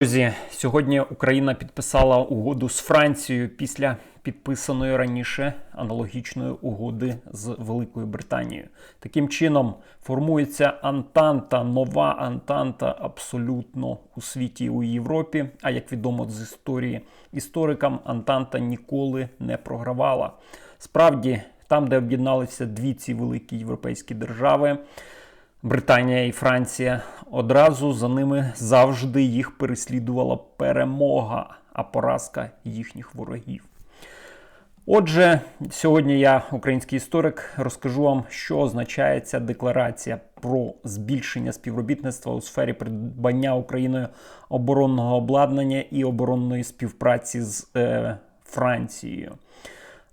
Друзі, сьогодні Україна підписала угоду з Францією після підписаної раніше аналогічної угоди з Великою Британією. Таким чином формується Антанта, нова Антанта абсолютно у світі і у Європі. А як відомо з історії історикам, Антанта ніколи не програвала. Справді, там, де об'єдналися дві ці великі європейські держави. Британія і Франція одразу за ними завжди їх переслідувала перемога, а поразка їхніх ворогів. Отже, сьогодні я, український історик, розкажу вам, що означає ця декларація про збільшення співробітництва у сфері придбання Україною оборонного обладнання і оборонної співпраці з е, Францією.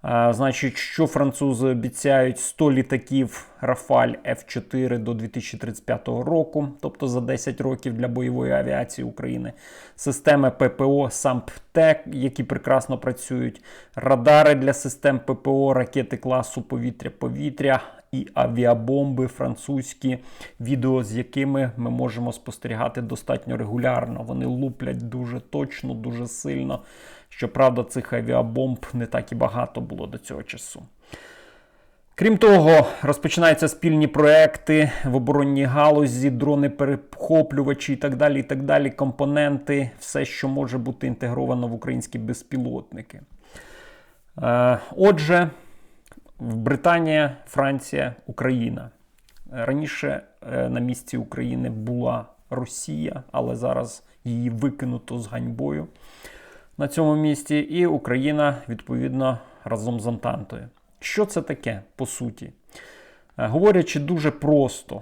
Значить, що французи обіцяють? 100 літаків Рафаль F4 до 2035 року, тобто за 10 років для бойової авіації України, системи ППО САМПТЕК, які прекрасно працюють, радари для систем ППО, ракети класу повітря-повітря і авіабомби французькі, відео з якими ми можемо спостерігати достатньо регулярно. Вони луплять дуже точно, дуже сильно. Щоправда, цих авіабомб не так і багато було до цього часу. Крім того, розпочинаються спільні проекти в оборонній галузі, дрони перехоплювачі і так далі, і так далі, компоненти, все, що може бути інтегровано в українські безпілотники. Е, Отже, Британія, Франція, Україна. Раніше е, на місці України була Росія, але зараз її викинуто з ганьбою на цьому місці, і Україна відповідно разом з Антантою. Що це таке по суті? Е, Говорячи дуже просто,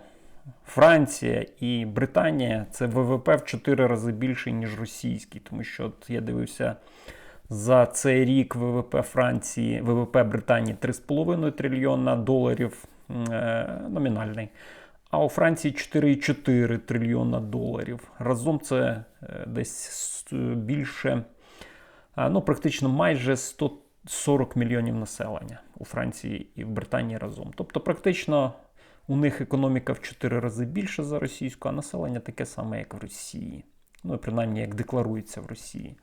Франція і Британія це ВВП в 4 рази більше, ніж російський, тому що от я дивився. За цей рік ВВП Франції, ВВП Британії 3,5 трильйона доларів е, номінальний. А у Франції 4,4 трильйона доларів. Разом це е, десь більше, е, ну практично майже 140 мільйонів населення у Франції і в Британії разом. Тобто, практично у них економіка в 4 рази більше за російську, а населення таке саме, як в Росії. Ну, принаймні, як декларується в Росії.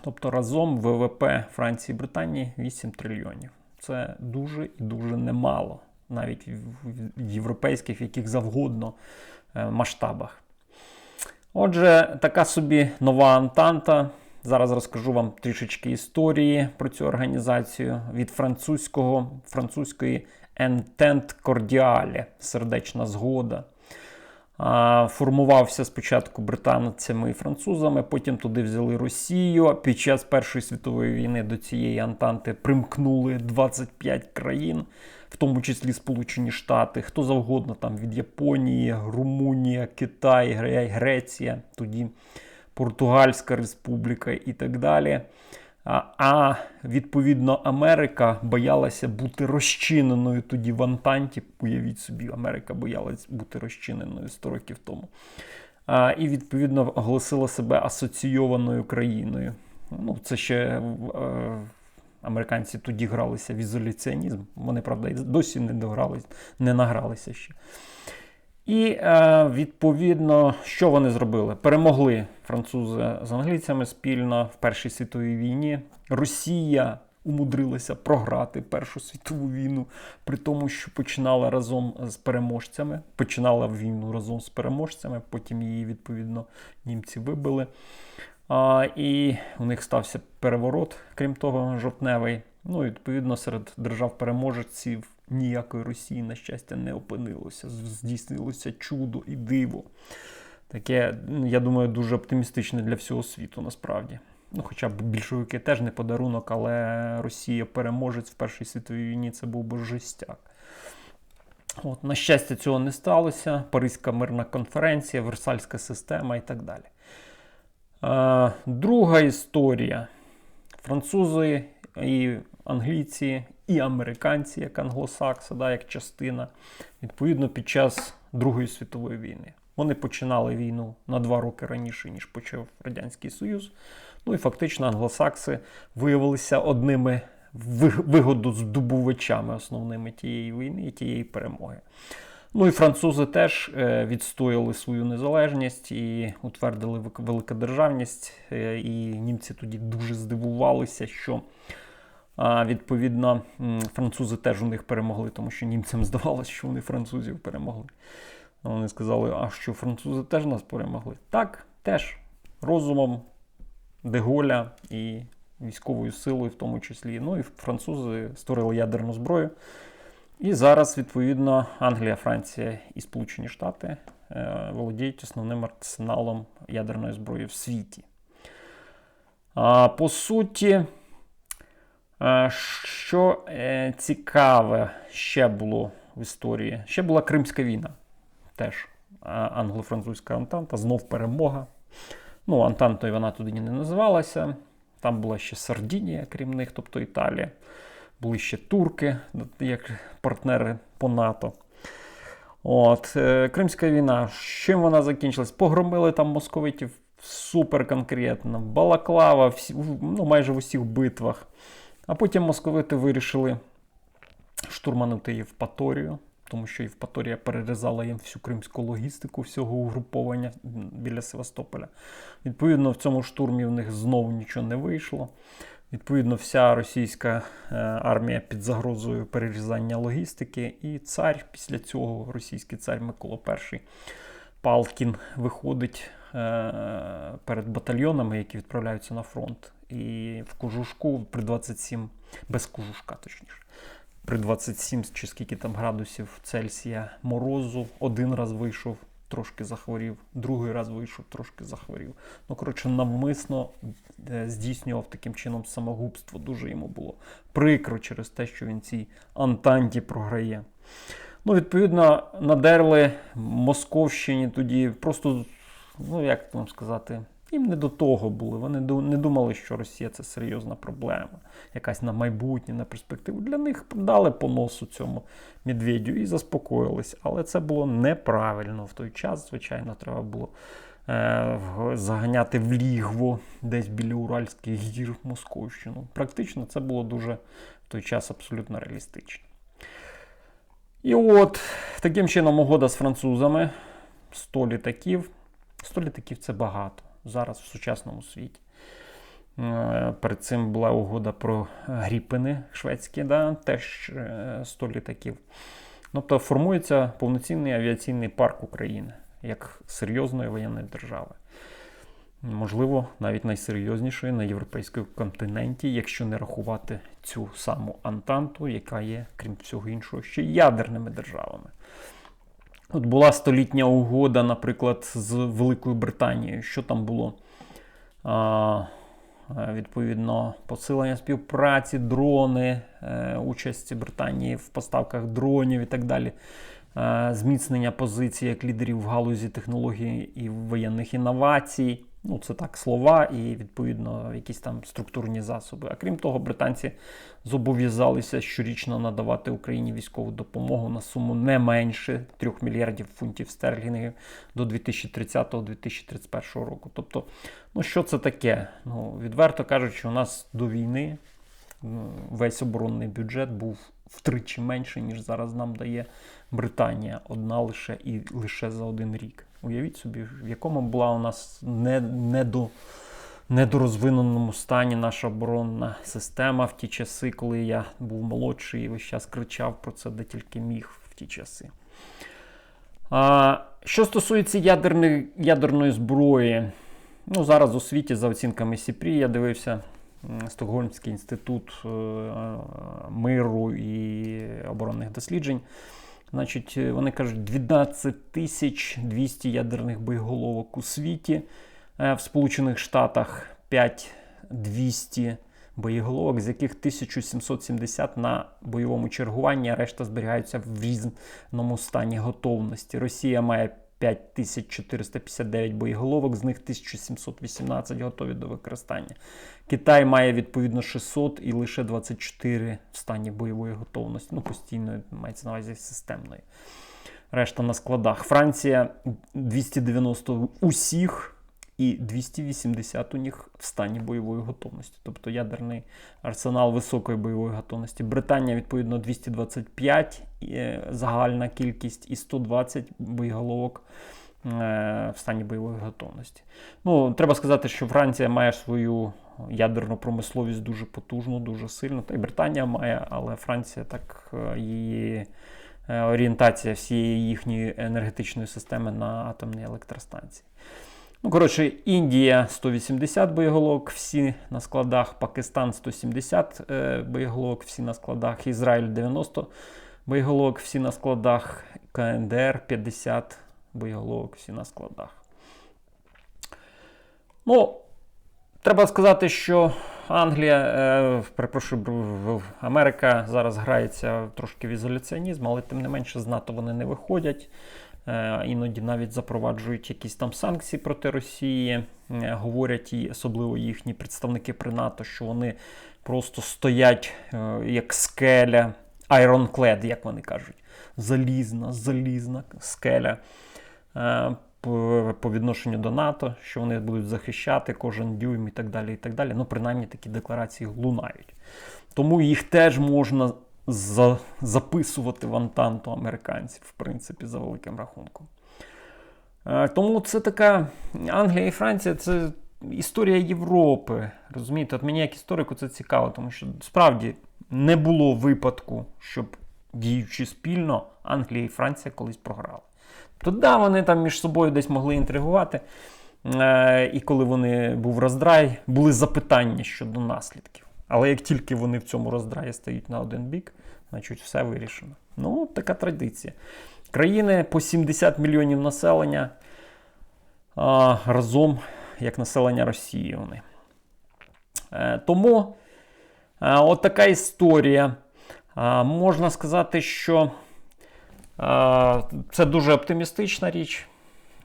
Тобто разом ВВП Франції і Британії 8 трильйонів. Це дуже і дуже немало, навіть в європейських, яких завгодно масштабах. Отже, така собі нова Антанта. Зараз розкажу вам трішечки історії про цю організацію від французького, французької Entente Cordiale сердечна згода. Формувався спочатку британцями і французами, потім туди взяли Росію. Під час Першої світової війни до цієї Антанти примкнули 25 країн, в тому числі Сполучені Штати, хто завгодно там від Японії, Румунія, Китай, Греція, тоді Португальська Республіка і так далі. А відповідно Америка боялася бути розчиненою тоді в Антанті. Уявіть собі, Америка боялась бути розчиненою 100 років тому. А, І відповідно оголосила себе асоційованою країною. Ну, Це ще е, американці тоді гралися в ізоляціонізм. Вони, правда, і досі не догрались, не награлися ще. І е, відповідно, що вони зробили? Перемогли французи з англійцями спільно в Першій світовій війні. Росія умудрилася програти Першу світову війну, при тому, що починала разом з переможцями. Починала війну разом з переможцями, потім її, відповідно, німці вибили. А, І у них стався переворот, крім того, жовтневий. Ну, відповідно, серед держав-переможців ніякої Росії, на щастя, не опинилося. Здійснилося чудо і диво. Таке, я думаю, дуже оптимістичне для всього світу насправді. Ну, Хоча б більшовики теж не подарунок, але Росія переможець в Першій світовій війні це був би жестяк. От, На щастя, цього не сталося. Паризька мирна конференція, Версальська система і так далі. Е, друга історія. Французи і англійці, і американці, як англосакси, да, як частина, відповідно, під час Другої світової війни. Вони починали війну на два роки раніше, ніж почав Радянський Союз. Ну і фактично англосакси виявилися одними вигодоздобувачами основними тієї війни і тієї перемоги. Ну і французи теж е, відстояли свою незалежність і утвердили великодержавність. Е, І німці тоді дуже здивувалися, що відповідно французи теж у них перемогли, тому що німцям здавалося, що вони французів перемогли. Вони сказали, а що французи теж нас перемогли? Так, теж розумом Деголя і військовою силою, в тому числі. Ну і французи створили ядерну зброю. І зараз, відповідно, Англія, Франція і Сполучені Штати е, володіють основним арсеналом ядерної зброї в світі. А, по суті, що е, цікаве ще було в історії? Ще була Кримська війна. Теж англо-французька Антанта, знов перемога. Ну, Антантою вона тоді не називалася. Там була ще Сардінія, крім них, тобто Італія. Були ще турки, як партнери по НАТО. От, е, Кримська війна. Чим вона закінчилась? Погромили там московитів супер конкретно. Балаклава, всі, ну, майже в усіх битвах. А потім московити вирішили штурманути Євпаторію, тому що Євпаторія перерізала їм всю кримську логістику всього угруповання біля Севастополя. Відповідно, в цьому штурмі в них знову нічого не вийшло. Відповідно, вся російська е, армія під загрозою перерізання логістики, і цар після цього, російський цар Микола І Палкін виходить е, перед батальйонами, які відправляються на фронт. І в кожушку при 27, без кожушка, точніше, при 27 чи скільки там градусів Цельсія морозу, один раз вийшов, трошки захворів, другий раз вийшов, трошки захворів. Ну, коротше, навмисно е, здійснював таким чином самогубство. Дуже йому було прикро через те, що він цій Антанті програє. Ну, відповідно, надерли Московщині тоді просто, ну як вам сказати, їм не до того були. Вони не думали, що Росія це серйозна проблема, якась на майбутнє, на перспективу. Для них дали по носу цьому медведю і заспокоїлись. Але це було неправильно в той час. Звичайно, треба було е, заганяти в лігво десь біля Уральських гір Московщину. Практично це було дуже в той час абсолютно реалістично. І от таким чином угода з французами 100 літаків. 100 літаків це багато зараз в сучасному світі. Е, Перед цим була угода про гріпини шведські, да, теж е, 100 літаків. Тобто формується повноцінний авіаційний парк України як серйозної воєнної держави. Можливо, навіть найсерйознішої на європейському континенті, якщо не рахувати цю саму Антанту, яка є, крім всього іншого, ще ядерними державами. От була столітня угода, наприклад, з Великою Британією. Що там було? А, е, відповідно, посилення співпраці, дрони, е, участь Британії в поставках дронів і так далі. Е, Зміцнення позиції як лідерів в галузі технологій і воєнних інновацій. Ну, це так, слова і, відповідно, якісь там структурні засоби. А крім того, британці зобов'язалися щорічно надавати Україні військову допомогу на суму не менше 3 мільярдів фунтів стерлінгів до 2030-2031 року. Тобто, ну що це таке? Ну, відверто кажучи, у нас до війни ну, весь оборонний бюджет був втричі менше, ніж зараз нам дає Британія, одна лише і лише за один рік. Уявіть собі, в якому була у нас не, не до недорозвиненому стані наша оборонна система в ті часи, коли я був молодший і весь час кричав про це, де тільки міг в ті часи. А, що стосується ядерної, ядерної зброї, ну, зараз у світі, за оцінками Сіпрі, я дивився Стокгольмський інститут е, миру і оборонних досліджень. Значить, е, вони кажуть, 12 тисяч 200 ядерних боєголовок у світі. Е, В Сполучених Штатах 5200 боєголовок, з яких 1770 на бойовому чергуванні, а решта зберігаються в різному стані готовності. Росія має 5459 боєголовок, з них 1718 готові до використання. Китай має відповідно 600 і лише 24 в стані бойової готовності. Ну, постійно мається на увазі системної. Решта на складах. Франція 290 усіх і 280 у них в стані бойової готовності, тобто ядерний арсенал високої бойової готовності. Британія, відповідно, 225 е, загальна кількість і 120 боєголовок е, в стані бойової готовності. Ну, треба сказати, що Франція має свою ядерну промисловість дуже потужну, дуже сильну. Та й Британія має, але Франція так е, її орієнтація всієї їхньої енергетичної системи на атомні електростанції. Ну, коротше, Індія 180 боєголовок, всі на складах, Пакистан 170 е, боєголовок, всі на складах, Ізраїль 90 боєголовок, всі на складах, КНДР 50 боєголовок, всі на складах. Ну, треба сказати, що Англія, е, перепрошую, Америка зараз грається трошки в ізоляціонізм, але тим не менше з НАТО вони не виходять. Е, Іноді навіть запроваджують якісь там санкції проти Росії. Е, Говорять і особливо їхні представники при НАТО, що вони просто стоять е, як скеля, ironclad, як вони кажуть. Залізна, залізна скеля по відношенню до НАТО, що вони будуть захищати кожен дюйм і так далі. і так далі. Ну, принаймні такі декларації лунають. Тому їх теж можна за, записувати в антанту американців, в принципі, за великим рахунком. Е, Тому це така Англія і Франція це історія Європи. Розумієте, от мені як історику це цікаво, тому що справді не було випадку, щоб діючи спільно, Англія і Франція колись програли. То да, вони там між собою десь могли інтригувати. Е, і коли вони був роздрай, були запитання щодо наслідків. Але як тільки вони в цьому роздраї стають на один бік, значить все вирішено. Ну, така традиція. Країни по 70 мільйонів населення а, разом як населення Росії вони. Е, тому е, от така історія. А, можна сказати, що е, це дуже оптимістична річ.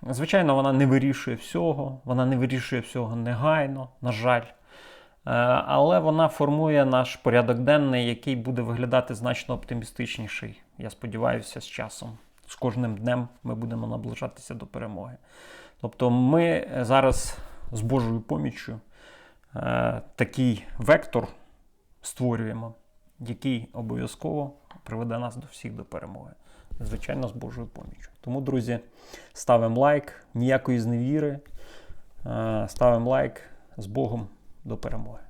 Звичайно, вона не вирішує всього, вона не вирішує всього негайно, на жаль. Е, Але вона формує наш порядок денний, який буде виглядати значно оптимістичніший. Я сподіваюся, з часом. З кожним днем ми будемо наближатися до перемоги. Тобто, ми зараз з Божою поміччю е, такий вектор створюємо, який обов'язково приведе нас до всіх до перемоги. Звичайно, з Божою поміччю. Тому, друзі, ставимо лайк, ніякої зневіри. Е, Ставимо лайк з Богом до перемоги.